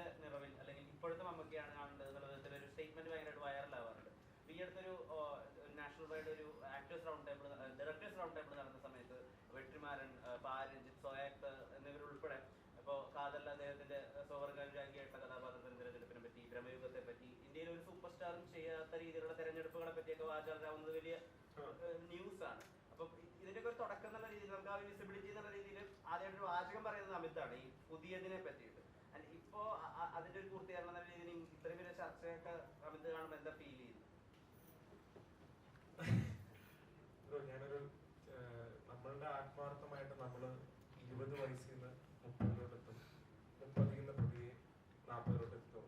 അതിന്റെ നിറവിൽ അല്ലെങ്കിൽ ഇപ്പോഴത്തെ മമ്മൂക്കയാണ് കാണേണ്ടത് എന്നുള്ള വിധത്തിൽ ഒരു സ്റ്റേറ്റ്മെന്റ് ഭയങ്കരമായിട്ട് വൈറലാവാറുണ്ട് ഈ അടുത്തൊരു നാഷണൽ വൈഡ് ഒരു actors round table directors round table നടന്ന സമയത്ത് വെട്ടിമാരൻ പാരഞ്ജിത് രഞ്ജിത്ത് എന്നിവരുൾപ്പെടെ ഇപ്പോൾ കാതൽ അദ്ദേഹത്തിന്റെ സൗവർഗാനുരാഗിയായിട്ടുള്ള കഥാപാത്രത്തിന് തിരഞ്ഞെടുപ്പിനെ പറ്റി ബ്രഹ്മയുഗത്തെ പറ്റി ഇന്ത്യയിൽ ഒരു സൂപ്പർ സ്റ്റാറും ചെയ്യാത്ത രീതിയിലുള്ള തെരഞ്ഞെടുപ്പുകളെ പറ്റിയൊക്കെ വാചാലാവുന്നത് വലിയ ന്യൂസാണ് അപ്പൊ ഇതിന്റെയൊക്കെ ഒരു തുടക്കം എന്നുള്ള രീതിയിൽ നമുക്ക് ആ വിസിബിലിറ്റി എന്നുള്ള രീതിയിൽ ആദ്യമായിട്ട് ഒരു വാചകം പറയുന്നത് അമിതാണ് ഈ പുതിയതിനെ പറ്റി ഒരു പൂർത്തീകരണം എന്ന രീതിയിൽ ഇത്രയും വലിയ ചർച്ചയൊക്കെ അമിത് കാണുമ്പോൾ എന്താ ഫീൽ ചെയ്യുന്നത്? ബ്രോ ഞാനൊരു നമ്മളുടെ ആത്മാർത്ഥമായിട്ട് നമ്മൾ ഇരുപത് വയസ്സിൽ നിന്ന് മുപ്പതിലോട്ടെത്തും മുപ്പതിൽ നിന്ന് പ്രതിയെ നാൽപ്പതിലോട്ട് എത്തും.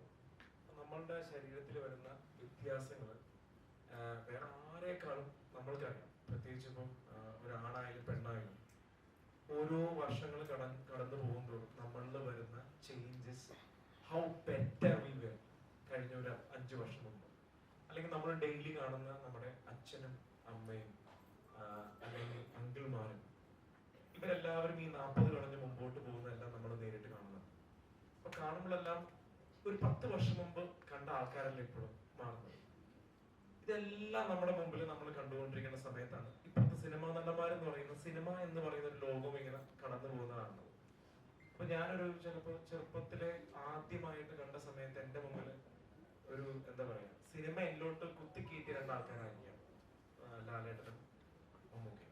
നമ്മളുടെ ശരീരത്തിൽ വരുന്ന വ്യത്യാസങ്ങൾ വേറെ ആരെക്കാളും നമ്മൾക്കറിയാം പ്രത്യേകിച്ച് ഇപ്പം ഒരാണായാലും പെണ്ണായാലും. ഓരോ വർഷങ്ങൾ കട കടന്നു പോകുമ്പോഴും നമ്മളിൽ വരുന്ന changes how better we were കഴിഞ്ഞ ഒരു അഞ്ച് വർഷം മുമ്പ്. അല്ലെങ്കിൽ നമ്മൾ ഡെയിലി കാണുന്ന നമ്മുടെ അച്ഛനും അമ്മയും അല്ലെങ്കിൽ അങ്കിൾമാരും ഇവരെല്ലാവരും ഈ നാൽപ്പത് കടഞ്ഞ് മുമ്പോട്ട് പോകുന്നതെല്ലാം നമ്മൾ നേരിട്ട് കാണുന്നത് അപ്പൊ കാണുമ്പോഴെല്ലാം ഒരു പത്ത് വർഷം മുമ്പ് കണ്ട ആൾക്കാരല്ല ഇപ്പോഴും മാറുന്നത്? ഇതെല്ലാം നമ്മുടെ മുമ്പിൽ നമ്മൾ കണ്ടുകൊണ്ടിരിക്കുന്ന സമയത്താണ് ഇപ്പോഴത്തെ സിനിമാ നടന്മാരെന്ന് പറയുന്ന സിനിമ എന്ന് പറയുന്ന ഒരു ലോകം ഇങ്ങനെ കടന്നു പോകുന്നതാണ് അപ്പൊ ഞാനൊരു ചിലപ്പോ ചെറുപ്പത്തിലെ ആദ്യമായിട്ട് കണ്ട സമയത്ത് എന്റെ മുമ്പിൽ ഒരു എന്താ പറയാ സിനിമ എന്നിലോട്ട് കുത്തിക്കീറ്റിയ രണ്ട് ആൾക്കാരായിരിക്കാം ലാലേട്ടനും മമ്മൂക്കെ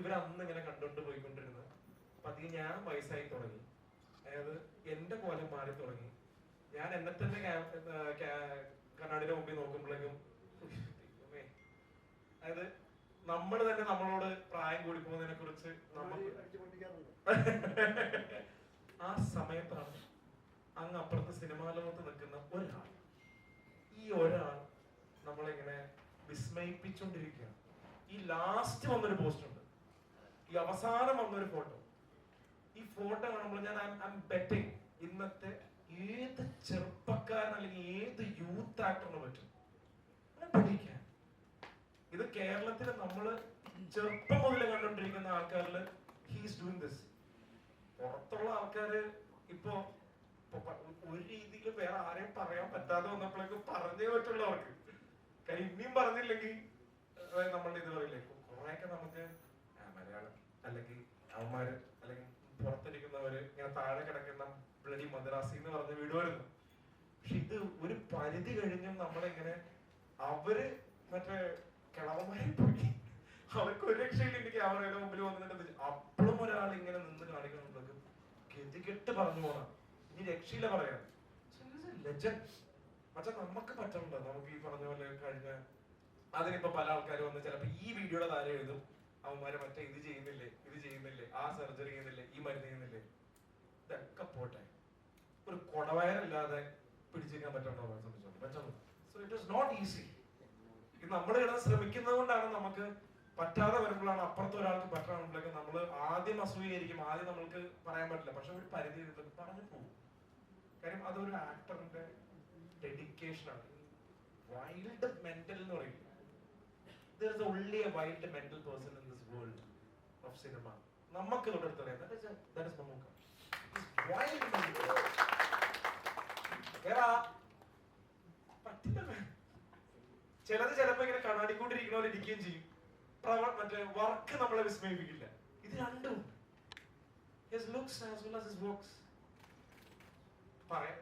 ഇവരന്ന് ഇങ്ങനെ കണ്ടോണ്ട് പോയിക്കൊണ്ടിരുന്നത് പതിയെ ഞാൻ വയസ്സായി തുടങ്ങി. അതായത് എന്റെ കോലം മാറി തുടങ്ങി. ഞാൻ എന്നെ തന്നെ കണ്ണാടിന്റെ കണ്ണാടിയുടെ മുമ്പിൽ നോക്കുമ്പോഴേക്കും. അതായത് നമ്മൾ തന്നെ നമ്മളോട് പ്രായം കൂടി പോകുന്നതിനെ കുറിച്ച് ആ സമയത്താണ് അങ്ങ് അപ്പുറത്ത് സിനിമാ ലോകത്ത് നിൽക്കുന്ന ഒരാൾ. ഈ ഒരാൾ നമ്മളിങ്ങനെ വിസ്മയിപ്പിച്ചുകൊണ്ടിരിക്കുകയാണ് ഈ ലാസ്റ്റ് വന്നൊരു പോസ്റ്റ് ഉണ്ട്. ഈ അവസാനം വന്നൊരു ഫോട്ടോ ഈ ഫോട്ടോ കാണുമ്പോൾ ഞാൻ ഐ ബെറ്റിംഗ് ഇന്നത്തെ ഏത് ചെറുപ്പക്കാരൻ അല്ലെങ്കിൽ ഏത് യൂത്ത് ആക്ടറിന് പറ്റും? പഠിക്കാൻ. ഇത് കേരളത്തിൽ നമ്മൾ ചെറുപ്പം മുതൽ കണ്ടുകൊണ്ടിരിക്കുന്ന ആൾക്കാരിൽ ഹീസ് ഡൂയിങ് ദിസ് പുറത്തുള്ള ആൾക്കാര് ഇപ്പൊ ഒരു രീതിയിൽ വേറെ ആരെയും പറയാൻ പറ്റാതെ വന്നപ്പോഴേക്കും പറഞ്ഞേ പറ്റുള്ളൂ അവർക്ക് കാര്യം ഇനിയും പറഞ്ഞില്ലെങ്കിൽ നമ്മളുടെ ഇത് പറയില്ലേ കുറെയൊക്കെ നമുക്ക് മലയാളം അല്ലെങ്കിൽ അവന്മാര് അല്ലെങ്കിൽ പുറത്തിരിക്കുന്നവര് ഇങ്ങനെ താഴെ കിടക്കുന്ന ബ്ലഡി മദ്രാസി എന്ന് പറഞ്ഞ് വിടുമായിരുന്നു പക്ഷെ ഇത് ഒരു പരിധി കഴിഞ്ഞും നമ്മളിങ്ങനെ അവർ മറ്റേ കിളവന്മാരെ പോയി. അവർക്ക് ഒരു രക്ഷയില്ല. എനിക്ക് അവരുടെ മുമ്പിൽ വന്നിട്ട് അപ്പോഴും ഒരാൾ ഇങ്ങനെ നിന്ന് കാണിക്കുന്നുണ്ടെങ്കിൽ ഗതികെട്ട് പറഞ്ഞു പോണം ഇനി രക്ഷയില്ല പറയാൻ. ലെജൻഡ് പക്ഷെ നമുക്ക് പറ്റുന്നുണ്ടോ? നമുക്ക് ഈ പറഞ്ഞ പോലെ കഴിഞ്ഞ അതിനിപ്പോ പല ആൾക്കാരും വന്ന് ചിലപ്പോ ഈ വീഡിയോയുടെ താരം എഴുതും. അവന്മാരെ മറ്റേ ഇത് ചെയ്യുന്നില്ലേ ഇത് ചെയ്യുന്നില്ലേ ആ സർജറി ചെയ്യുന്നില്ലേ ഈ മരുന്ന് ചെയ്യുന്നില്ലേ. ഇതൊക്കെ പോട്ടെ. ഒരു കൊടവയറില്ലാതെ പിടിച്ചിരിക്കാൻ പറ്റണ്ടോ അവരെ സംബന്ധിച്ചോളം. പറ്റുന്നു so it is not easy നമ്മൾ കിടന്ന് ശ്രമിക്കുന്നത് കൊണ്ടാണ് നമുക്ക് പറ്റാതെ വരുമ്പോഴാണ് അപ്പുറത്തെ ഒരാൾക്ക് പറ്റാണെങ്കിലൊക്കെ നമ്മൾ ആദ്യം അസൂയായിരിക്കും ആദ്യം നമ്മൾക്ക് പറയാൻ പറ്റില്ല. പക്ഷെ ഒരു പരിധി പറഞ്ഞു പോകും. കാര്യം അതൊരു ആക്ടറിന്റെ ഡെഡിക്കേഷൻ ആണ്. വൈൽഡ് മെന്റൽ എന്ന് പറയും. There a wild mental person in this world of cinema നമുക്ക് തൊട്ടടുത്ത് അറിയാം ദാറ്റ് ചിലത് ചിലപ്പോ ഇങ്ങനെ കണ്ണാടിക്കൊണ്ടിരിക്കുന്ന പോലെ ഇരിക്കുകയും ചെയ്യും. പ്രവർ മറ്റേ വർക്ക് നമ്മളെ വിസ്മയിപ്പിക്കില്ല. ഇത് രണ്ടും. His looks as well as his works പറയാൻ